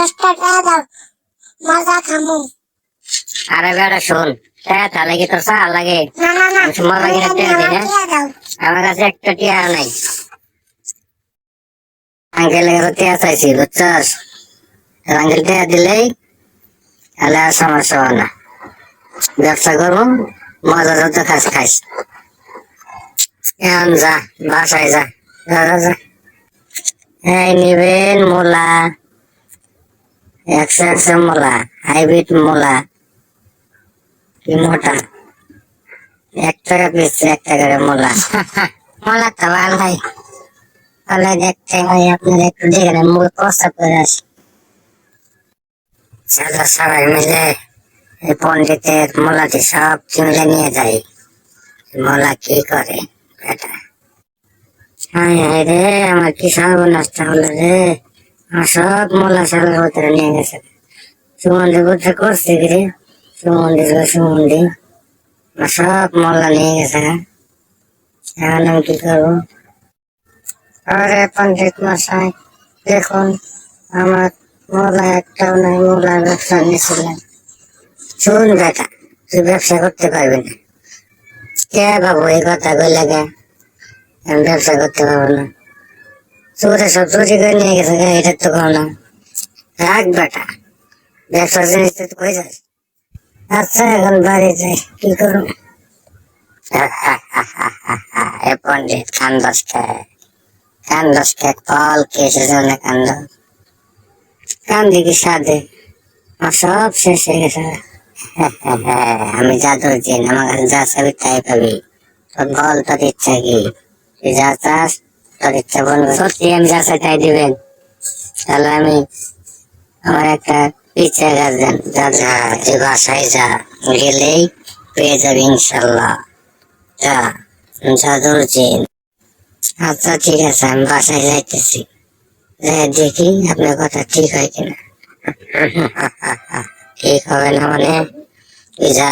দশটা টাকা দাও। মজা খামু আরে বেটা শোন। টাকা তা লাগে তোর চা লাগে? না না না। মজা কিনে টাকা দিই না। আমার কাছে একটা টিয়া নাই। আঙ্কেলের কাছে টিয়া চাইছি বুঝছস? আঙ্কেল টিয়া দিলেই তাহলে আর সমস্যা হবে না। ব্যবসা করব মজা যত খাস খাইস। এখন যা বাসায় যা যা যা, যা। এই নিবেন মোলা। একশো একশো মোলা হাইব্রিড মোলা কি মোটা এক টাকা পিস এক টাকার মোলা মোলা তো ভালোই ভালো দেখতে হয় আপনার একটু দেখে নেন, মুখ প্রস্তাব করে আসি চলো সবাই মিলে এই পন্ডিতের মোলাটি সব চিমলে নিয়ে যাই মোলা কি করে বেটা হায় রে আমার কি সর্বনষ্ট হলো রে সব মোলা সালের ভিতরে নিয়ে গেছে। সুমন্দির বুদ্ধে করছে কি রে? সুমন্দির গো সুমন্দির আমার সব মোল্লা নিয়ে গেছে হ্যাঁ? এখন আমি কি করব? আরে পণ্ডিত মশাই, দেখুন, আমার মোলা একটাও নাই মোলার ব্যবসা নিয়েছিলেন শুন বেটা, তুই ব্যবসা করতে পারবি না। কে বাবু এই কথা কই গে ব্যবসা করতে পারব না। চোরে সব চুরি করে নিয়ে গেছে এটা তো যাস আচ্ছা এখন বাড়ি কি খে ফল কান্দ? সব শেষ হয়ে গেছে। আমি জাদুর জিন, আমার কাছে যা চাবি তাই পাবি। তোর বল তোর ইচ্ছা কি? তুই যা চাস তোর ইচ্ছা সত্যি আমি যা চাই তাই দিবেন, তাহলে আমি আমার একটা পিচা গাছ দেন যা যা তুই বাসায় যা গেলেই পেয়ে যাবি ইনশাল্লাহ। যা জাদুর জিন আচ্ছা ঠিক আছে, আমি বাসায় যাইতেছি। যাই দেখি আপনার কথা ঠিক হয় কিনা। ঠিক হবে না মানে? যা,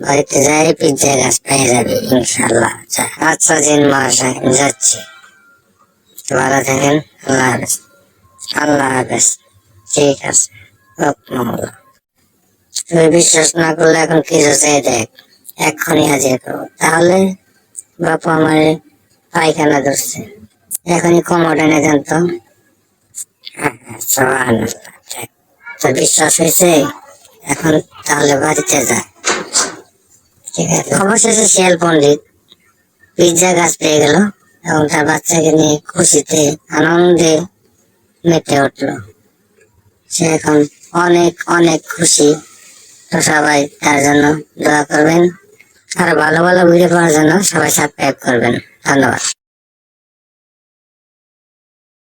বাড়িতে যাই পিজ্জা গাছ পেয়ে যাবি ইনশাল্লাহ। যা আচ্ছা জিন মহাশয় যাচ্ছি। ভালো থাকেন আল্লাহ হাফেজ আল্লাহ হাফেজ ঠিক আছে। তুই বিশ্বাস না করলে এখন কিছু চাই দেখ এক্ষুনি হাজির করব। তাহলে বাপু আমার পায়খানা ধরছে। এখনই কমোড এনে দেন তো। দেখ, তোর বিশ্বাস হয়েছে? এখন তাহলে বাড়িতে যা। ঠিক আছে। অবশেষে শিয়াল পণ্ডিত পিৎজা গাছ পেয়ে গেল। এবং তার বাচ্চাকে নিয়ে খুশিতে, আনন্দে মেতে উঠল। সে এখন অনেক অনেক খুশি। তো সবাই তার জন্য দোয়া করবেন। আর ভালো ভালো ভিডিও পাওয়ার জন্য সবাই সাবস্ক্রাইব করবেন। ধন্যবাদ।